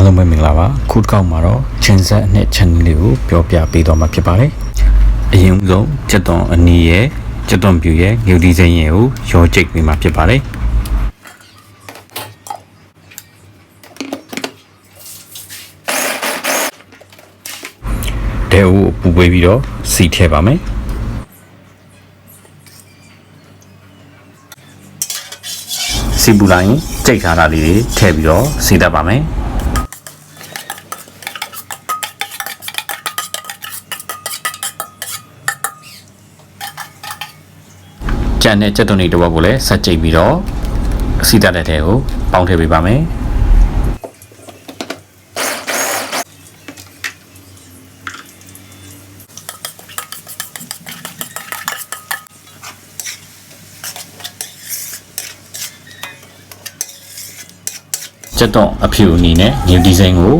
အားလုံးပဲမင်္ဂလာပါခုတစ်ခေါက်မှာတော့ချင်းဆက်နဲ့ channel လေးကိုပြောပြပေးသွားမှာဖြစ်ပါတယ်အရင်ဆုံးစက်သွန်အနီးရဲ့စက်သွန်ပြူရဲ့ငြူဒီဇိုင်းရဲ့ကိုရောကျိတ်ပေးမှာဖြစ်ပါတယ်တဲကိုပူပေးပြီးတော့စီထည့်ပါမယ်စီပူလိုက်ရင်ကြိတ်ထားတာလေးတွေထည့်ပြီးတော့စီတတ်ပါမယ် ကြံတဲ့ကြက်သွန်တွေတစ်ဝက်ကိုလည်းဆက်ကြိတ်ပြီးတော့စီတတ်တဲ့ထဲကိုပေါင်းထည့်ပေးပါမယ်ကြက်သွန်အဖြူအနီနဲ့ညူဒီဇိုင်းကို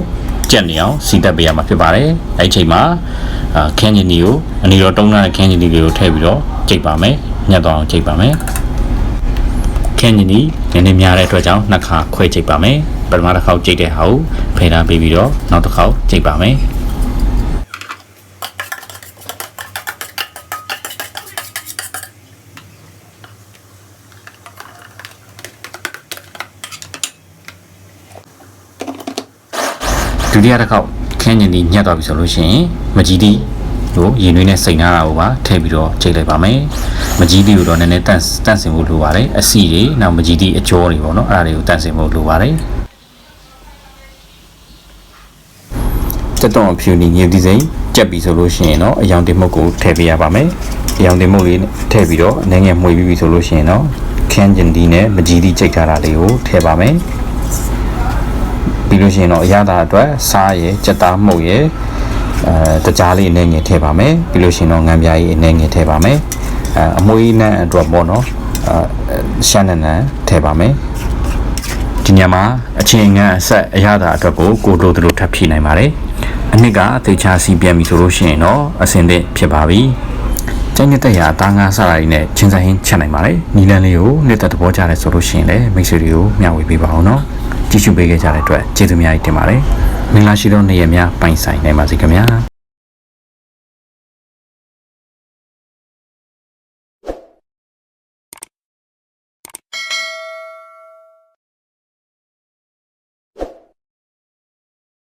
ကြက်နေအောင်စီတက်ပေးရမှာဖြစ်ပါတယ်အဲ့ဒီချိန်မှာအာခင်းဂျင်ဒီကိုအနီရောတုံးထားတဲ့ခင်းဂျင်ဒီလေးကိုထည့်ပြီးတော့ကြိတ်ပါမယ် ညှက်တော့အောင်ကြိတ်ပါမယ်ခင်းဂျင်ဒီနည်းနည်းများတဲ့အတွက်ကြောင့်နှစ်ခါခွဲကြိတ်ပါမယ်ပထမတစ်ခေါက်ကြိတ်တဲ့ဟာကိုဖယ်ထားပေးပြီးတော့နောက်တစ်ခေါက်ကြိတ်ပါမယ်ဒုတိယတစ်ခေါက်ခင်းညင်ဒီညှက်သွားပြီဆိုလို့ရှိရင်မကြီးတီ တို့ရင်သွေးနဲ့စိန်ထားတာကိုပါထည့်ပြီးတော့ချိန်လိုက်ပါမယ်မကြီးတီကိုတော့နည်းနည်းတန့်တန့်စင်ဖို့လိုပါတယ်အစီတွေနောက်မကြီးတီအကျော်တွေပေါ့နော်အဲ့ဒါတွေကိုတန့်စင်ဖို့လိုပါတယ်တက်တော့အဖြူနေညင်ဒီစိန်ကြက်ပြီဆိုလို့ရှိရင်တော့အယောင်တင်မှုတ်ကိုထည့်ပေးရပါမယ်အယောင်တင်မှုတ်လေးထည့်ပြီးတော့အနေငယ်မှွေပြီးပြီဆိုလို့ရှိရင်တော့ခင်းဂျင်ဒီနဲ့မကြီးတီချိန်ထားတာလေးကိုထည့်ပါမယ်ပြီးလို့ရှိရင်တော့အရသာအတွက်စားရယ်ကြက်သားမှုတ်ရယ် အဲတကြားလေးအနေငယ်ထည့်ပါမယ်ပြီးလို့ရှိရင်တော့ငံပြားကြီးအနေငယ်ထည့်ပါမယ်အဲအမွှေးနန်းအတွက်ပေါ့နော်အဲရှမ်းနန်းနန်းထည့်ပါမယ်ဒီညမှာအချင်းငံအဆက်အရသာအတွက်ကိုကိုလိုတို့ထပ်ဖြည့်နိုင်ပါတယ်အနှစ်ကအသေးချာစီပြန်ပြီဆိုလို့ရှိရင်တော့အစင်သင့်ဖြစ်ပါပြီ ကျန်းတဲ့ရအသားငါးစားရည်နဲ့ချင်းဆိုင်ဟင်းချက်နိုင်ပါတယ်နီလန်းလေးကိုနှစ်သက်သဘောကျတယ်ဆိုလို့ရှိရင်လည်းမိတ်ဆွေတွေကိုမျှဝေပေးပါအောင်နော်ကြည့်ရှုပေးခဲ့ကြတဲ့အတွက်ကျေးဇူးများကြီးတင်ပါတယ်။မင်္ဂလာရှိသောနေ့ရက်များပိုင်ဆိုင်နိုင်ပါစေခင်ဗျာ။